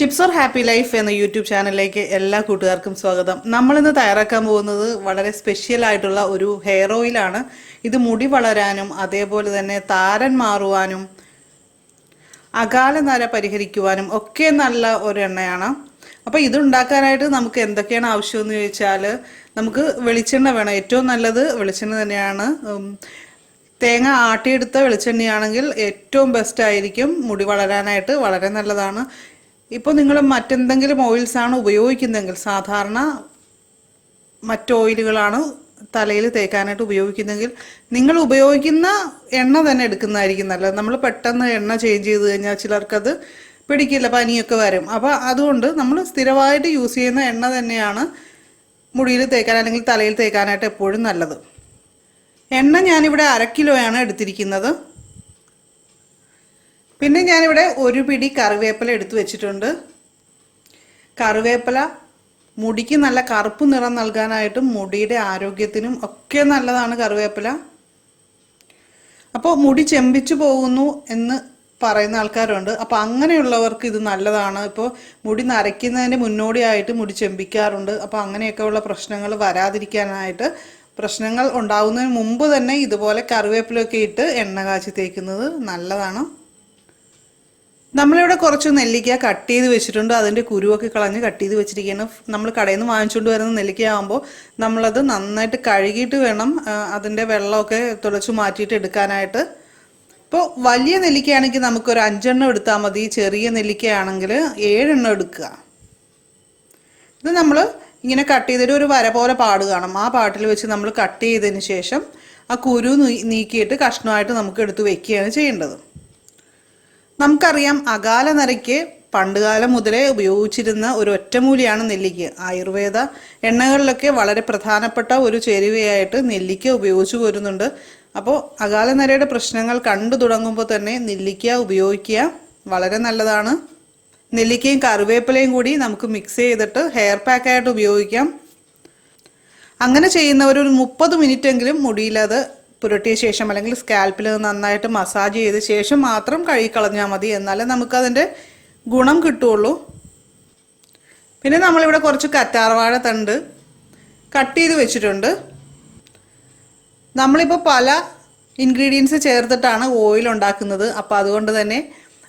Tips or happy life എന്ന YouTube ചാനലിലേക്ക് എല്ലാ കൂട്ടുകാർക്കും സ്വാഗതം. നമ്മൾ ഇന്ന് തയ്യാറാക്കാൻ പോകുന്നത് വളരെ സ്പെഷ്യൽ ആയിട്ടുള്ള ഒരു ഹെയർ ഓയിലാണ് ഇത് മുടി വളരാനും അതേപോലെ തന്നെ താരൻ മാറുവാനും അകാല നര പരിഹരിക്കുവാനും ഒക്കെ നല്ല ഒരു എണ്ണയാണ് ഇത് ഉണ്ടാക്കാനായിട്ട് നമുക്ക് എന്തൊക്കെയാണ് ആവശ്യം എന്ന് ചോദിച്ചാൽ നമുക്ക് വെളിച്ചെണ്ണ വേണം. ഏറ്റവും നല്ലത് വെളിച്ചെണ്ണ തന്നെയാണ്. തേങ്ങ ആട്ടിയെടുത്ത വെളിച്ചെണ്ണയാണെങ്കിൽ ഏറ്റവും ബെസ്റ്റ് ആയിരിക്കും. മുടി വളരാനായിട്ട് വളരെ നല്ലതാണ്. ഇപ്പോൾ നിങ്ങൾ മറ്റെന്തെങ്കിലും ഓയിൽസ് ആണ് ഉപയോഗിക്കുന്നതെങ്കിൽ സാധാരണ മറ്റ് ഓയിലുകളാണ് തലയിൽ തേക്കാനായിട്ട് ഉപയോഗിക്കുന്നതെങ്കിൽ നിങ്ങൾ ഉപയോഗിക്കുന്ന എണ്ണ തന്നെ എടുക്കുന്നതായിരിക്കും നല്ലത്. നമ്മൾ പെട്ടെന്ന് എണ്ണ ചേഞ്ച് ചെയ്ത് കഴിഞ്ഞാൽ ചിലർക്കത് പിടിക്കില്ല പനിയൊക്കെ വരും. അപ്പോൾ അതുകൊണ്ട് നമ്മൾ സ്ഥിരമായിട്ട് യൂസ് ചെയ്യുന്ന എണ്ണ തന്നെയാണ് മുടിയിൽ തേക്കാൻ അല്ലെങ്കിൽ തലയിൽ തേക്കാനായിട്ട് എപ്പോഴും നല്ലത്. എണ്ണ ഞാനിവിടെ അര കിലോയാണ് എടുത്തിരിക്കുന്നത്. പിന്നെ ഞാനിവിടെ ഒരു പിടി കറിവേപ്പില എടുത്തു വെച്ചിട്ടുണ്ട്. കറിവേപ്പില മുടിക്ക് നല്ല കറുപ്പ് നിറം നൽകാനായിട്ടും മുടിയുടെ ആരോഗ്യത്തിനും ഒക്കെ നല്ലതാണ് കറിവേപ്പില. അപ്പോൾ മുടി ചെമ്പിച്ചു പോകുന്നു എന്ന് പറയുന്ന ആൾക്കാരുണ്ട്. അപ്പോൾ അങ്ങനെയുള്ളവർക്ക് ഇത് നല്ലതാണ്. ഇപ്പോൾ മുടി നരയ്ക്കുന്നതിന് മുന്നോടിയായിട്ട് മുടി ചെമ്പിക്കാറുണ്ട്. അപ്പോൾ അങ്ങനെയൊക്കെയുള്ള പ്രശ്നങ്ങൾ വരാതിരിക്കാനായിട്ട് പ്രശ്നങ്ങൾ ഉണ്ടാകുന്നതിന് മുമ്പ് തന്നെ ഇതുപോലെ കറിവേപ്പിലൊക്കെ ഇട്ട് എണ്ണ കാച്ചി തേക്കുന്നത് നല്ലതാണ്. നമ്മളിവിടെ കുറച്ച് നെല്ലിക്ക കട്ട് ചെയ്ത് വെച്ചിട്ടുണ്ട്. അതിന്റെ കുരുവൊക്കെ കളഞ്ഞ് കട്ട് ചെയ്ത് വെച്ചിരിക്കുകയാണ്. നമ്മൾ കടയിൽ നിന്ന് വാങ്ങിച്ചുകൊണ്ട് വരുന്ന നെല്ലിക്ക ആകുമ്പോൾ നമ്മളത് നന്നായിട്ട് കഴുകിയിട്ട് വേണം അതിന്റെ വെള്ളമൊക്കെ തുടച്ചു മാറ്റിയിട്ട് എടുക്കാനായിട്ട്. ഇപ്പോൾ വലിയ നെല്ലിക്കയാണെങ്കിൽ നമുക്കൊരു അഞ്ചെണ്ണം എടുത്താൽ മതി. ചെറിയ നെല്ലിക്കയാണെങ്കിൽ ഏഴെണ്ണം എടുക്കുക. ഇത് നമ്മൾ ഇങ്ങനെ കട്ട് ചെയ്തിട്ട് ഒരു വര പോലെ പാട് കാണും. ആ പാട്ടിൽ വെച്ച് നമ്മൾ കട്ട് ചെയ്തതിന് ശേഷം ആ കുരു നീക്കിയിട്ട് കഷ്ണമായിട്ട് നമുക്ക് എടുത്ത് വെക്കുകയാണ് ചെയ്യേണ്ടത്. നമുക്കറിയാം അകാല നരയ്ക്ക് പണ്ടുകാലം മുതലേ ഉപയോഗിച്ചിരുന്ന ഒരു ഒറ്റമൂലിയാണ് നെല്ലിക്ക. ആയുർവേദ എണ്ണകളിലൊക്കെ വളരെ പ്രധാനപ്പെട്ട ഒരു ചേരുവയായിട്ട് നെല്ലിക്ക ഉപയോഗിച്ചു വരുന്നുണ്ട് അപ്പോൾ അകാല നരയുടെ പ്രശ്നങ്ങൾ കണ്ടു തുടങ്ങുമ്പോൾ തന്നെ നെല്ലിക്ക ഉപയോഗിക്കുക വളരെ നല്ലതാണ്. നെല്ലിക്കയും കറിവേപ്പിലയും കൂടി നമുക്ക് മിക്സ് ചെയ്തിട്ട് ഹെയർ പാക്കായിട്ട് ഉപയോഗിക്കാം. അങ്ങനെ ചെയ്യുന്നവർ ഒരു മുപ്പത് മിനിറ്റ് എങ്കിലും മുടിയിലത് പുരട്ടിയ ശേഷം അല്ലെങ്കിൽ സ്കാൽപ്പിൽ നന്നായിട്ട് മസാജ് ചെയ്ത ശേഷം മാത്രം കഴുകിക്കളഞ്ഞാൽ മതി. എന്നാലേ നമുക്കതിന്റെ ഗുണം കിട്ടുള്ളൂ. പിന്നെ നമ്മളിവിടെ കുറച്ച് കറ്റാർവാഴ തണ്ട് കട്ട് ചെയ്ത് വെച്ചിട്ടുണ്ട്. നമ്മളിപ്പോൾ പല ഇൻഗ്രീഡിയൻസ് ചേർത്തിട്ടാണ് ഓയിൽ ഉണ്ടാക്കുന്നത്. അപ്പോൾ അതുകൊണ്ട് തന്നെ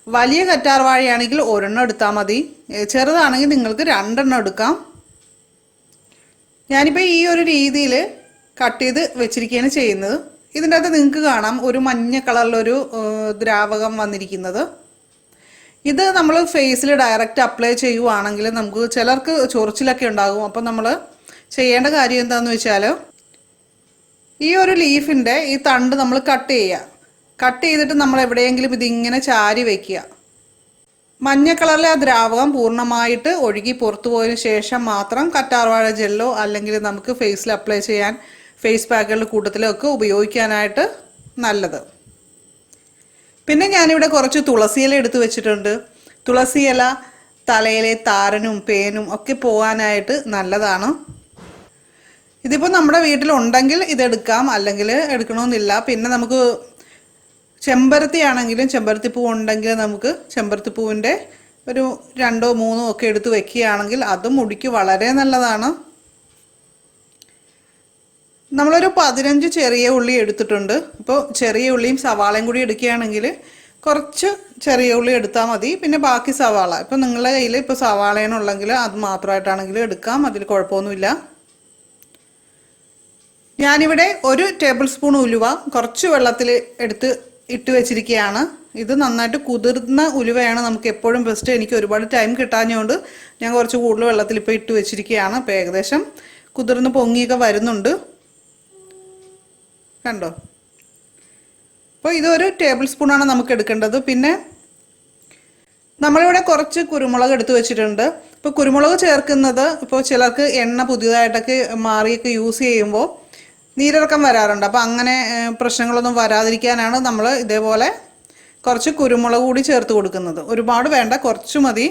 വലിയ കറ്റാർവാഴയാണെങ്കിൽ ഒരെണ്ണം എടുത്താൽ മതി. ചെറുതാണെങ്കിൽ നിങ്ങൾക്ക് രണ്ടെണ്ണം എടുക്കാം. ഞാനിപ്പോൾ ഈ ഒരു രീതിയിൽ കട്ട് ചെയ്ത് വെച്ചിരിക്കുകയാണ് ചെയ്യുന്നത്. ഇതിന്റെ അകത്ത് നിങ്ങൾക്ക് കാണാം ഒരു മഞ്ഞ കളറിലൊരു ദ്രാവകം വന്നിരിക്കുന്നത്. ഇത് നമ്മൾ ഫേസിൽ ഡയറക്റ്റ് അപ്ലൈ ചെയ്യുവാണെങ്കിൽ നമുക്ക് ചിലർക്ക് ചൊറിച്ചിലൊക്കെ ഉണ്ടാകും. അപ്പം നമ്മൾ ചെയ്യേണ്ട കാര്യം എന്താണെന്ന് വെച്ചാൽ ഈ ഒരു ലീഫിന്റെ ഈ തണ്ട് നമ്മൾ കട്ട് ചെയ്യുക. കട്ട് ചെയ്തിട്ട് നമ്മൾ എവിടെയെങ്കിലും ഇതിങ്ങനെ ചാരി വയ്ക്കുക മഞ്ഞ കളറിലെ ആ ദ്രാവകം പൂർണമായിട്ട് ഒഴുകി പുറത്തു പോയതിനു ശേഷം മാത്രം കറ്റാർവാഴ ജെല്ലോ അല്ലെങ്കിൽ നമുക്ക് ഫേസിൽ അപ്ലൈ ചെയ്യാൻ ഫേസ് പാക്കുകളുടെ കൂട്ടത്തിലൊക്കെ ഉപയോഗിക്കാനായിട്ട് നല്ലത്. പിന്നെ ഞാനിവിടെ കുറച്ച് തുളസിയില എടുത്തു വെച്ചിട്ടുണ്ട്. തുളസിയില തലയിലെ താരനും പേനും ഒക്കെ പോകാനായിട്ട് നല്ലതാണ്. ഇതിപ്പോൾ നമ്മുടെ വീട്ടിലുണ്ടെങ്കിൽ ഇതെടുക്കാം അല്ലെങ്കിൽ എടുക്കണമെന്നില്ല. പിന്നെ നമുക്ക് ചെമ്പരത്തി ആണെങ്കിലും ചെമ്പരത്തിപ്പൂ ഉണ്ടെങ്കിൽ നമുക്ക് ചെമ്പരത്തിപ്പൂവിന്റെ ഒരു രണ്ടോ മൂന്നോ ഒക്കെ എടുത്ത് വെക്കുകയാണെങ്കിൽ അതും മുടിക്ക് വളരെ നല്ലതാണ്. നമ്മളൊരു പതിനഞ്ച് ചെറിയ ഉള്ളി എടുത്തിട്ടുണ്ട്. അപ്പോൾ ചെറിയ ഉള്ളിയും സവാളയും കൂടി എടുക്കുകയാണെങ്കിൽ കുറച്ച് ചെറിയ ഉള്ളി എടുത്താൽ മതി. പിന്നെ ബാക്കി സവാള. ഇപ്പം നിങ്ങളുടെ കയ്യിൽ ഇപ്പോൾ സവാളയാണുള്ളെങ്കിൽ അത് മാത്രമായിട്ടാണെങ്കിലും എടുക്കാം. അതിൽ കുഴപ്പമൊന്നുമില്ല. ഞാനിവിടെ ഒരു ടേബിൾ സ്പൂൺ ഉലുവ കുറച്ച് വെള്ളത്തിൽ എടുത്ത് ഇട്ട് വെച്ചിരിക്കുകയാണ്. ഇത് നന്നായിട്ട് കുതിർന്ന ഉലുവയാണ് നമുക്ക് എപ്പോഴും ബെസ്റ്റ് എനിക്ക് ഒരുപാട് ടൈം കിട്ടാഞ്ഞുകൊണ്ട് ഞാൻ കുറച്ച് കൂടുതൽ വെള്ളത്തിൽ ഇപ്പോൾ ഇട്ട് വെച്ചിരിക്കുകയാണ്. അപ്പോൾ ഏകദേശം കുതിർന്ന് പൊങ്ങിയൊക്കെ വരുന്നുണ്ട്. കണ്ടോ? അപ്പോൾ ഇതൊരു ടേബിൾ സ്പൂണാണ് നമുക്ക് എടുക്കേണ്ടത്. പിന്നെ നമ്മളിവിടെ കുറച്ച് കുരുമുളക് എടുത്തു വെച്ചിട്ടുണ്ട്. ഇപ്പോൾ കുരുമുളക് ചേർക്കുന്നത് ഇപ്പോൾ ചിലർക്ക് എണ്ണ പുതിയതായിട്ടൊക്കെ മാറിയൊക്കെ യൂസ് ചെയ്യുമ്പോൾ നീരിറക്കം വരാറുണ്ട്. അപ്പോൾ അങ്ങനെ പ്രശ്നങ്ങളൊന്നും വരാതിരിക്കാനാണ് നമ്മൾ ഇതേപോലെ കുറച്ച് കുരുമുളക് കൂടി ചേർത്ത് കൊടുക്കുന്നത്. ഒരുപാട് വേണ്ട കുറച്ച് മതി.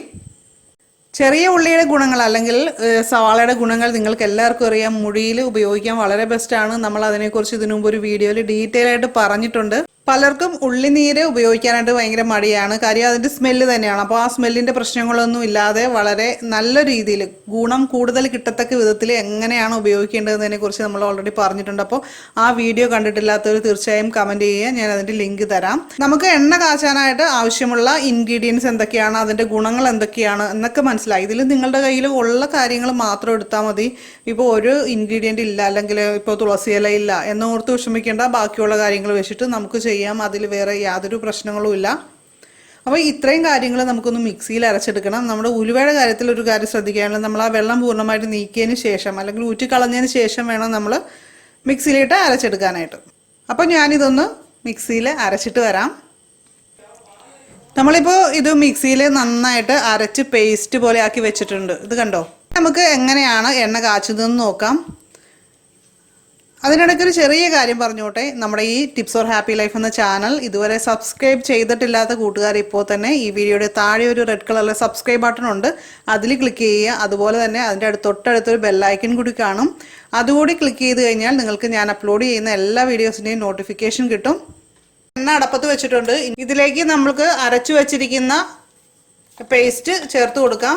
ചെറിയ ഉള്ളിയുടെ ഗുണങ്ങൾ അല്ലെങ്കിൽ സവാളയുടെ ഗുണങ്ങൾ നിങ്ങൾക്ക് എല്ലാവർക്കും അറിയാം. മുടിയിൽ ഉപയോഗിക്കാൻ വളരെ ബെസ്റ്റാണ് നമ്മൾ അതിനെക്കുറിച്ച് ഇതിനു മുമ്പ് ഒരു വീഡിയോയിൽ ഡീറ്റെയിൽ ആയിട്ട് പറഞ്ഞിട്ടുണ്ട്. പലർക്കും ഉള്ളിനീര് ഉപയോഗിക്കാനായിട്ട് ഭയങ്കര മടിയാണ്. കാര്യം അതിന്റെ സ്മെല്ല് തന്നെയാണ്. അപ്പോൾ ആ സ്മെല്ലിന്റെ പ്രശ്നങ്ങളൊന്നും ഇല്ലാതെ വളരെ നല്ല രീതിയിൽ ഗുണം കൂടുതൽ കിട്ടത്തക്ക വിധത്തിൽ എങ്ങനെയാണ് ഉപയോഗിക്കേണ്ടതെന്നതിനെ കുറിച്ച് നമ്മൾ ഓൾറെഡി പറഞ്ഞിട്ടുണ്ട്. അപ്പോൾ ആ വീഡിയോ കണ്ടിട്ടില്ലാത്തവർ തീർച്ചയായും കമന്റ് ചെയ്യുക. ഞാൻ അതിന്റെ ലിങ്ക് തരാം. നമുക്ക് എണ്ണ കാച്ചാനായിട്ട് ആവശ്യമുള്ള ഇൻഗ്രീഡിയൻസ് എന്തൊക്കെയാണ്? അതിന്റെ ഗുണങ്ങൾ എന്തൊക്കെയാണ്? എന്നൊക്കെ മനസ്സിലായി. ഇതിൽ നിങ്ങളുടെ കയ്യിൽ ഉള്ള കാര്യങ്ങൾ മാത്രം എടുത്താൽ മതി. ഇപ്പോൾ ഒരു ഇൻഗ്രീഡിയന്റ് ഇല്ല. അല്ലെങ്കിൽ ഇപ്പോൾ തുളസിയില ഇല ഇല്ല. എന്നോർത്ത് വിഷമിക്കേണ്ട ബാക്കിയുള്ള കാര്യങ്ങൾ വെച്ചിട്ട് നമുക്ക് ചെയ്യാം. അതിൽ വേറെ യാതൊരു പ്രശ്നങ്ങളുമില്ല അപ്പോൾ ഇത്രയും കാര്യങ്ങൾ നമുക്കൊന്ന് മിക്സിയിൽ അരച്ചെടുക്കണം. നമ്മുടെ ഉലുവയുടെ കാര്യത്തിൽ ഒരു കാര്യം ശ്രദ്ധിക്കാനുള്ളത് നമ്മൾ ആ വെള്ളം പൂർണമായിട്ട് നീക്കിയതിന് ശേഷം അല്ലെങ്കിൽ ഊറ്റിക്കളഞ്ഞതിന് ശേഷം വേണം നമ്മൾ മിക്സിയിലിട്ട് അരച്ചെടുക്കാനായിട്ട്. അപ്പോൾ ഞാനിതൊന്ന് മിക്സിയിൽ അരച്ചിട്ട് വരാം. നമ്മളിപ്പോൾ ഇത് മിക്സിയിൽ നന്നായിട്ട് അരച്ച് പേസ്റ്റ് പോലെ ആക്കി വെച്ചിട്ടുണ്ട്. ഇത് കണ്ടോ? നമുക്ക് എങ്ങനെയാണ് എണ്ണ കാച്ചുന്നതെന്ന് നോക്കാം. അതിനിടയ്ക്ക് ഒരു ചെറിയ കാര്യം പറഞ്ഞോട്ടെ. നമ്മുടെ ഈ ടിപ്സ് ഓർ ഹാപ്പി ലൈഫ് എന്ന ചാനൽ ഇതുവരെ സബ്സ്ക്രൈബ് ചെയ്തിട്ടില്ലാത്ത കൂട്ടുകാർ ഇപ്പോൾ തന്നെ ഈ വീഡിയോയുടെ താഴെ ഒരു റെഡ് കളറിലെ സബ്സ്ക്രൈബ് ബട്ടൺ ഉണ്ട്. അതിൽ ക്ലിക്ക് ചെയ്യുക. അതുപോലെ തന്നെ അതിന്റെ അടുത്ത് തൊട്ടടുത്തൊരു ബെല്ലൈക്കൺ കൂടി കാണും. അതുകൂടി ക്ലിക്ക് ചെയ്ത് കഴിഞ്ഞാൽ നിങ്ങൾക്ക് ഞാൻ അപ്ലോഡ് ചെയ്യുന്ന എല്ലാ വീഡിയോസിന്റെയും നോട്ടിഫിക്കേഷൻ കിട്ടും. എണ്ണ അടപ്പത്ത് വെച്ചിട്ടുണ്ട്. ഇതിലേക്ക് നമ്മൾക്ക് അരച്ചു വെച്ചിരിക്കുന്ന പേസ്റ്റ് ചേർത്ത് കൊടുക്കാം.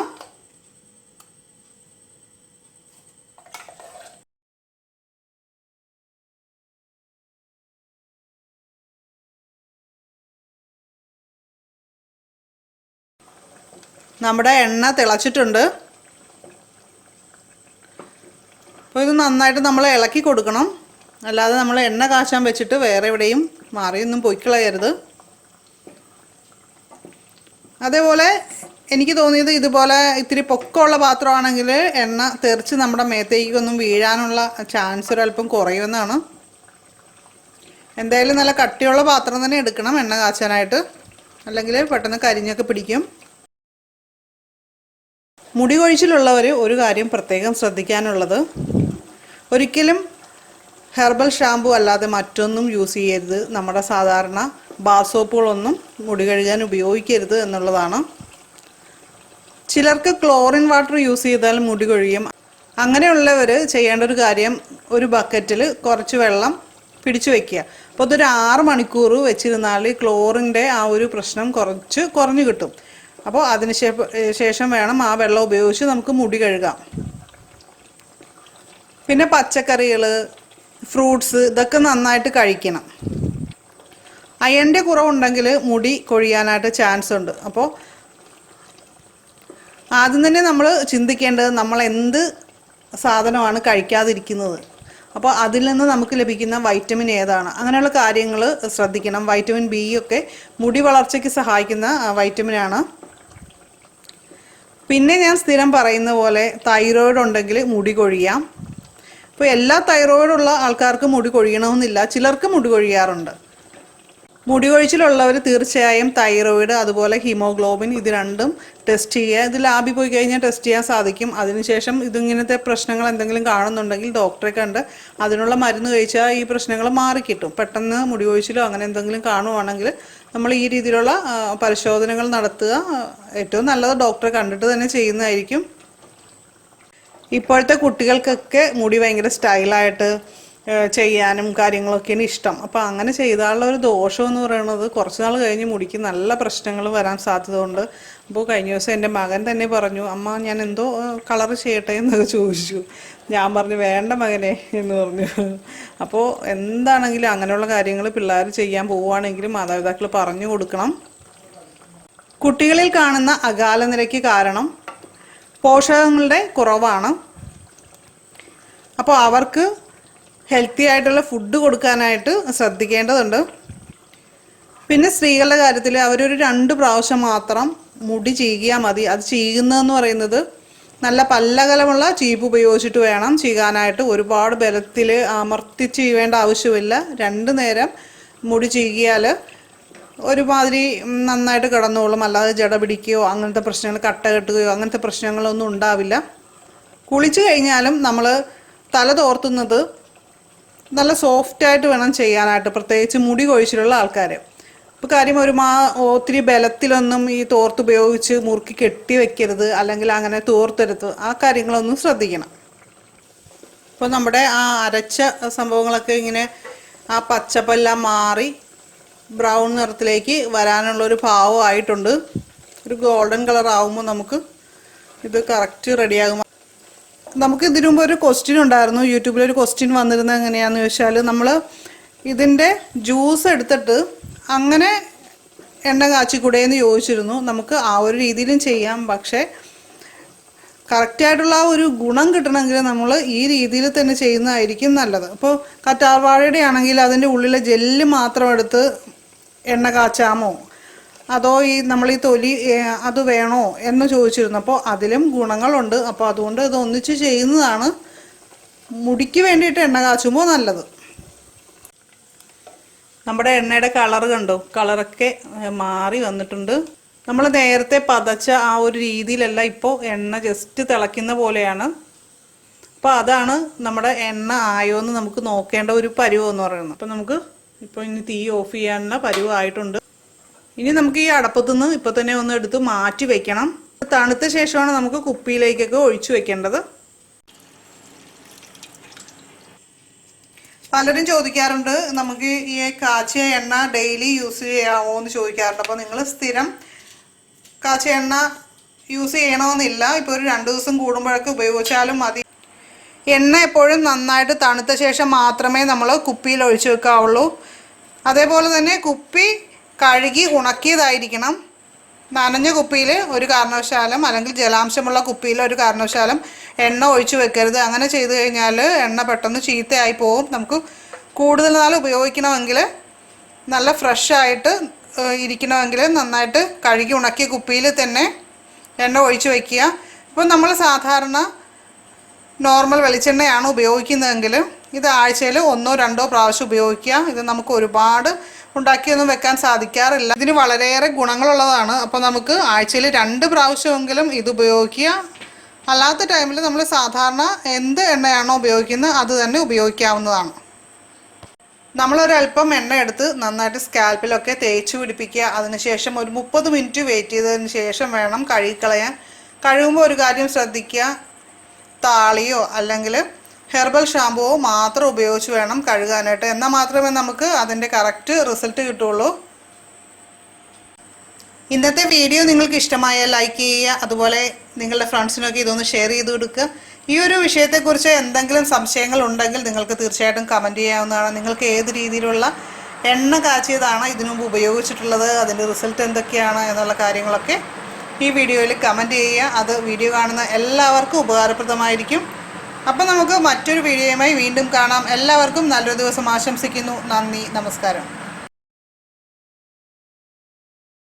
നമ്മുടെ എണ്ണ തിളച്ചിട്ടുണ്ട്. അപ്പോൾ ഇത് നന്നായിട്ട് നമ്മൾ ഇളക്കി കൊടുക്കണം. അല്ലാതെ നമ്മൾ എണ്ണ കാച്ചാൻ വെച്ചിട്ട് വേറെ എവിടെയും മാറിയൊന്നും പൊയ്ക്കളയരുത്. അതേപോലെ എനിക്ക് തോന്നിയത് ഇതുപോലെ ഇത്തിരി പൊക്കമുള്ള പാത്രമാണെങ്കിൽ എണ്ണ തെറിച്ച് നമ്മുടെ മേത്തേക്കൊന്നും വീഴാനുള്ള ചാൻസ് ഒരല്പം കുറയുമെന്നാണ്. എന്തായാലും നല്ല കട്ടിയുള്ള പാത്രം തന്നെ എടുക്കണം എണ്ണ കാച്ചാനായിട്ട്. അല്ലെങ്കിൽ പെട്ടെന്ന് കരിഞ്ഞൊക്കെ പിടിക്കും. മുടി കൊഴിച്ചിലുള്ളവർ ഒരു കാര്യം പ്രത്യേകം ശ്രദ്ധിക്കാനുള്ളത്. ഒരിക്കലും ഹെർബൽ ഷാമ്പു അല്ലാതെ മറ്റൊന്നും യൂസ് ചെയ്യരുത്. നമ്മുടെ സാധാരണ ബാർ സോപ്പുകളൊന്നും മുടി കഴുകാൻ ഉപയോഗിക്കരുത് എന്നുള്ളതാണ്. ചിലർക്ക് ക്ലോറിൻ വാട്ടർ യൂസ് ചെയ്താൽ മുടി കൊഴിയും. അങ്ങനെയുള്ളവർ ചെയ്യേണ്ട ഒരു കാര്യം ഒരു ബക്കറ്റിൽ കുറച്ച് വെള്ളം പിടിച്ചു വെക്കുക. അപ്പോൾ അതൊരു ആറ് മണിക്കൂർ വെച്ചിരുന്നാൽ ക്ലോറിന്റെ ആ ഒരു പ്രശ്നം കുറച്ച് കുറഞ്ഞു കിട്ടും. അപ്പോൾ അതിന് ശേഷം വേണം ആ വെള്ളം ഉപയോഗിച്ച് നമുക്ക് മുടി കഴുകാം. പിന്നെ പച്ചക്കറികൾ ഫ്രൂട്ട്സ് ഇതൊക്കെ നന്നായിട്ട് കഴിക്കണം. അയണിന്റെ കുറവുണ്ടെങ്കിൽ മുടി കൊഴിയാനായിട്ട് ചാൻസ് ഉണ്ട്. അപ്പോൾ ആദ്യം തന്നെ നമ്മൾ ചിന്തിക്കേണ്ടത് നമ്മൾ എന്ത് സാധനമാണ് കഴിക്കാതിരിക്കുന്നത്. അപ്പോൾ അതിൽ നിന്ന് നമുക്ക് ലഭിക്കുന്ന വൈറ്റമിൻ ഏതാണ്? അങ്ങനെയുള്ള കാര്യങ്ങൾ ശ്രദ്ധിക്കണം. വൈറ്റമിൻ ബി ഒക്കെ മുടി വളർച്ചയ്ക്ക് സഹായിക്കുന്ന വൈറ്റമിനാണ്. പിന്നെ ഞാൻ സ്ഥിരം പറയുന്ന പോലെ തൈറോയിഡ് ഉണ്ടെങ്കിൽ മുടി കൊഴിയാം. ഇപ്പോൾ എല്ലാ തൈറോയിഡുള്ള ആൾക്കാർക്കും മുടി കൊഴിയണമെന്നില്ല. ചിലർക്ക് മുടി കൊഴിയാറുണ്ട്. മുടി കൊഴിച്ചിലുള്ളവർ തീർച്ചയായും തൈറോയിഡ് അതുപോലെ ഹീമോഗ്ലോബിൻ ഇത് രണ്ടും ടെസ്റ്റ് ചെയ്യുക. ഇത് ലാബിൽ പോയി കഴിഞ്ഞാൽ ടെസ്റ്റ് ചെയ്യാൻ സാധിക്കും. അതിനുശേഷം ഇതിങ്ങനത്തെ പ്രശ്നങ്ങൾ എന്തെങ്കിലും കാണുന്നുണ്ടെങ്കിൽ ഡോക്ടറെ കണ്ട് അതിനുള്ള മരുന്ന് കഴിച്ചാൽ ഈ പ്രശ്നങ്ങൾ മാറിക്കിട്ടും. പെട്ടെന്ന് മുടി കൊഴിച്ചിലോ അങ്ങനെ എന്തെങ്കിലും കാണുവാണെങ്കിൽ നമ്മൾ ഈ രീതിയിലുള്ള പരിശോധനകൾ നടത്തുക. ഏറ്റവും നല്ലത് ഡോക്ടറെ കണ്ടിട്ട് തന്നെ ചെയ്യുന്നതായിരിക്കും. ഇപ്പോഴത്തെ കുട്ടികൾക്കൊക്കെ മുടി ഭയങ്കര സ്റ്റൈലായിട്ട് ചെയ്യാനും കാര്യങ്ങളൊക്കെയാണ് ഇഷ്ടം. അപ്പോൾ അങ്ങനെ ചെയ്താലുള്ള ഒരു ദോഷമെന്ന് പറയുന്നത് കുറച്ച് നാൾ കഴിഞ്ഞ് മുടിക്ക് നല്ല പ്രശ്നങ്ങൾ വരാൻ സാധ്യതയുണ്ട് അപ്പോൾ കഴിഞ്ഞ ദിവസം എന്റെ മകൻ തന്നെ പറഞ്ഞു അമ്മ ഞാൻ എന്തോ കളർ ചെയ്യട്ടെ എന്നൊക്കെ ചോദിച്ചു. ഞാൻ പറഞ്ഞു വേണ്ട മകനെ എന്ന് പറഞ്ഞു. അപ്പോൾ എന്താണെങ്കിലും അങ്ങനെയുള്ള കാര്യങ്ങൾ പിള്ളേർ ചെയ്യാൻ പോവുകയാണെങ്കിൽ മാതാപിതാക്കൾ പറഞ്ഞു കൊടുക്കണം. കുട്ടികളിൽ കാണുന്ന അകാല നിരക്ക് കാരണം പോഷകങ്ങളുടെ കുറവാണ്. അപ്പോൾ അവർക്ക് ഹെൽത്തി ആയിട്ടുള്ള ഫുഡ് കൊടുക്കാനായിട്ട് ശ്രദ്ധിക്കേണ്ടതുണ്ട്. പിന്നെ സ്ത്രീകളുടെ കാര്യത്തിൽ അവരൊരു രണ്ട് പ്രാവശ്യം മാത്രം മുടി ചീകിയാൽ മതി. അത് ചീകുന്നതെന്ന് പറയുന്നത് നല്ല പല്ലകലമുള്ള ചീപ്പ് ഉപയോഗിച്ചിട്ട് വേണം ചീകാനായിട്ട്. ഒരുപാട് ബലത്തിൽ അമർത്തി ചീവേണ്ട ആവശ്യമില്ല. രണ്ട് നേരം മുടി ചീകിയാൽ ഒരുമാതിരി നന്നായിട്ട് കിടന്നോളും. അല്ലാതെ ജട പിടിക്കുകയോ അങ്ങനത്തെ പ്രശ്നങ്ങൾ കട്ട കെട്ടുകയോ അങ്ങനത്തെ പ്രശ്നങ്ങളൊന്നും ഉണ്ടാവില്ല. കുളിച്ചു കഴിഞ്ഞാലും നമ്മൾ തല തോർത്തുന്നത് നല്ല സോഫ്റ്റായിട്ട് വേണം ചെയ്യാനായിട്ട്. പ്രത്യേകിച്ച് മുടി കൊഴിച്ചിലുള്ള ആൾക്കാർ ഇപ്പോൾ കാര്യം ഒരു മാ ഒത്തിരി ബലത്തിലൊന്നും ഈ തോർത്ത് ഉപയോഗിച്ച് മുറുക്കി കെട്ടി വെക്കരുത് അല്ലെങ്കിൽ അങ്ങനെ തോർത്തെടുത്ത് ആ കാര്യങ്ങളൊന്നും ശ്രദ്ധിക്കണം. ഇപ്പോൾ നമ്മുടെ ആ അരച്ച സംഭവങ്ങളൊക്കെ ഇങ്ങനെ ആ പച്ചപ്പെല്ലാം മാറി ബ്രൗൺ നിറത്തിലേക്ക് വരാനുള്ള ഒരു ഭാവം ആയിട്ടുണ്ട്. ഒരു ഗോൾഡൻ കളർ ആകുമ്പോൾ നമുക്ക് ഇത് കറക്റ്റ് റെഡിയാകും. നമുക്ക് ഇതിനു മുമ്പ് ഒരു ക്വസ്റ്റ്യൻ ഉണ്ടായിരുന്നു. യൂട്യൂബിൽ ഒരു ക്വസ്റ്റ്യൻ വന്നിരുന്നത് എങ്ങനെയാണെന്ന് ചോദിച്ചാൽ നമ്മൾ ഇതിന്റെ ജ്യൂസ് എടുത്തിട്ട് അങ്ങനെ എണ്ണ കാച്ചിക്കൂടെ എന്ന് ചോദിച്ചിരുന്നു. നമുക്ക് ആ ഒരു രീതിയിലും ചെയ്യാം. പക്ഷേ കറക്റ്റായിട്ടുള്ള ആ ഒരു ഗുണം കിട്ടണമെങ്കിൽ നമ്മൾ ഈ രീതിയിൽ തന്നെ ചെയ്യുന്നതായിരിക്കും നല്ലത്. അപ്പോൾ കറ്റാർവാഴയുടെ ആണെങ്കിൽ അതിന്റെ ഉള്ളിലെ ജെല്ല് മാത്രം എടുത്ത് എണ്ണ കാച്ചാമോ? അതോ ഈ നമ്മൾ ഈ തൊലി അത് വേണോ എന്ന് ചോദിച്ചിരുന്നു. അപ്പോൾ അതിലും ഗുണങ്ങളുണ്ട്. അപ്പോൾ അതുകൊണ്ട് ഇത് ഒന്നിച്ച് ചെയ്യുന്നതാണ്. മുടിക്ക് വേണ്ടിയിട്ട് എണ്ണ കാച്ചുമ്പോൾ നല്ലത്. നമ്മുടെ എണ്ണയുടെ കളർ കണ്ടോ? കളറൊക്കെ മാറി വന്നിട്ടുണ്ട്. നമ്മൾ നേരത്തെ പതച്ച ആ ഒരു രീതിയിലല്ല ഇപ്പോൾ എണ്ണ ജസ്റ്റ് തിളയ്ക്കുന്ന പോലെയാണ്. അപ്പോൾ അതാണ് നമ്മുടെ എണ്ണ ആയോ എന്ന് നമുക്ക് നോക്കേണ്ട ഒരു പരുവം എന്ന് പറയുന്നത്. അപ്പോൾ നമുക്ക് ഇപ്പോൾ ഇനി തീ ഓഫ് ചെയ്യാനുള്ള പരുവമായിട്ടുണ്ട് ഇനി നമുക്ക് ഈ അടപ്പത്തുനിന്ന് ഇപ്പോൾ തന്നെ ഒന്ന് എടുത്ത് മാറ്റി വയ്ക്കണം തണുത്ത ശേഷമാണ് നമുക്ക് കുപ്പിയിലേക്കൊക്കെ ഒഴിച്ചു വെക്കേണ്ടത്. പലരും ചോദിക്കാറുണ്ട് നമുക്ക് ഈ കാച്ചിയ എണ്ണ ഡെയിലി യൂസ് ചെയ്യാമോ എന്ന് ചോദിക്കാറുണ്ട്. അപ്പോൾ നിങ്ങൾ സ്ഥിരം കാച്ചിയ എണ്ണ യൂസ് ചെയ്യണമെന്നില്ല ഇപ്പോൾ ഒരു രണ്ട് ദിവസം കൂടുമ്പോഴൊക്കെ ഉപയോഗിച്ചാലും മതി. എണ്ണ എപ്പോഴും നന്നായിട്ട് തണുത്ത ശേഷം മാത്രമേ നമ്മൾ കുപ്പിയിൽ ഒഴിച്ചു വെക്കാവുള്ളൂ. അതേപോലെ തന്നെ കുപ്പി കഴുകി ഉണക്കിയതായിരിക്കണം. നനഞ്ഞ കുപ്പിയിൽ ഒരു കാരണവശാലും അല്ലെങ്കിൽ ജലാംശമുള്ള കുപ്പിയിൽ ഒരു കാരണവശാലും എണ്ണ ഒഴിച്ചു വെക്കരുത്. അങ്ങനെ ചെയ്തു കഴിഞ്ഞാൽ എണ്ണ പെട്ടെന്ന് ചീത്തയായി പോകും. നമുക്ക് കൂടുതൽ നാൾ ഉപയോഗിക്കണമെങ്കിൽ നല്ല ഫ്രഷായിട്ട് ഇരിക്കണമെങ്കിൽ നന്നായിട്ട് കഴുകി ഉണക്കിയ കുപ്പിയിൽ തന്നെ എണ്ണ ഒഴിച്ചു വയ്ക്കുക ഇപ്പം നമ്മൾ സാധാരണ നോർമൽ വെളിച്ചെണ്ണയാണ് ഉപയോഗിക്കുന്നതെങ്കിൽ ഇത് ആഴ്ചയിൽ ഒന്നോ രണ്ടോ പ്രാവശ്യം ഉപയോഗിക്കുക. ഇത് നമുക്ക് ഒരുപാട് ഉണ്ടാക്കിയൊന്നും വെക്കാൻ സാധിക്കാറില്ല. ഇതിന് വളരെയേറെ ഗുണങ്ങളുള്ളതാണ്. അപ്പോൾ നമുക്ക് ആഴ്ചയിൽ രണ്ട് പ്രാവശ്യമെങ്കിലും ഇത് ഉപയോഗിക്കുക. അല്ലാത്ത ടൈമിൽ നമ്മൾ സാധാരണ എന്ത് എണ്ണയാണോ ഉപയോഗിക്കുന്നത് അത് തന്നെ ഉപയോഗിക്കാവുന്നതാണ്. നമ്മളൊരല്പം എണ്ണ എടുത്ത് നന്നായിട്ട് സ്കാൽപ്പിലൊക്കെ തേച്ച് പിടിപ്പിക്കുക. അതിനുശേഷം ഒരു മുപ്പത് മിനിറ്റ് വെയിറ്റ് ചെയ്തതിന് ശേഷം വേണം കഴുകിക്കളയാൻ കഴുകുമ്പോൾ ഒരു കാര്യം ശ്രദ്ധിക്കുക. താളിയോ അല്ലെങ്കിൽ ഹെർബൽ ഷാമ്പുവോ മാത്രം ഉപയോഗിച്ച് വേണം കഴുകാനായിട്ട്. എന്നാൽ മാത്രമേ നമുക്ക് അതിന്റെ കറക്റ്റ് റിസൾട്ട് കിട്ടുള്ളൂ ഇന്നത്തെ വീഡിയോ നിങ്ങൾക്ക് ഇഷ്ടമായ ലൈക്ക് ചെയ്യുക. അതുപോലെ നിങ്ങളുടെ ഫ്രണ്ട്സിനൊക്കെ ഇതൊന്ന് ഷെയർ ചെയ്ത് കൊടുക്കുക. ഈ ഒരു വിഷയത്തെക്കുറിച്ച് എന്തെങ്കിലും സംശയങ്ങൾ ഉണ്ടെങ്കിൽ നിങ്ങൾക്ക് തീർച്ചയായിട്ടും കമന്റ് ചെയ്യാവുന്നതാണ്. നിങ്ങൾക്ക് ഏത് രീതിയിലുള്ള എണ്ണ കാച്ചിയതാണ് ഇതിനു മുമ്പ് ഉപയോഗിച്ചിട്ടുള്ളത് അതിന്റെ റിസൾട്ട് എന്തൊക്കെയാണ് എന്നുള്ള കാര്യങ്ങളൊക്കെ ഈ വീഡിയോയിൽ കമന്റ് ചെയ്യുക. അത് വീഡിയോ കാണുന്ന എല്ലാവർക്കും ഉപകാരപ്രദമായിരിക്കും. അപ്പം നമുക്ക് മറ്റൊരു വീഡിയോയുമായി വീണ്ടും കാണാം. എല്ലാവർക്കും നല്ലൊരു ദിവസം ആശംസിക്കുന്നു. നന്ദി. നമസ്കാരം.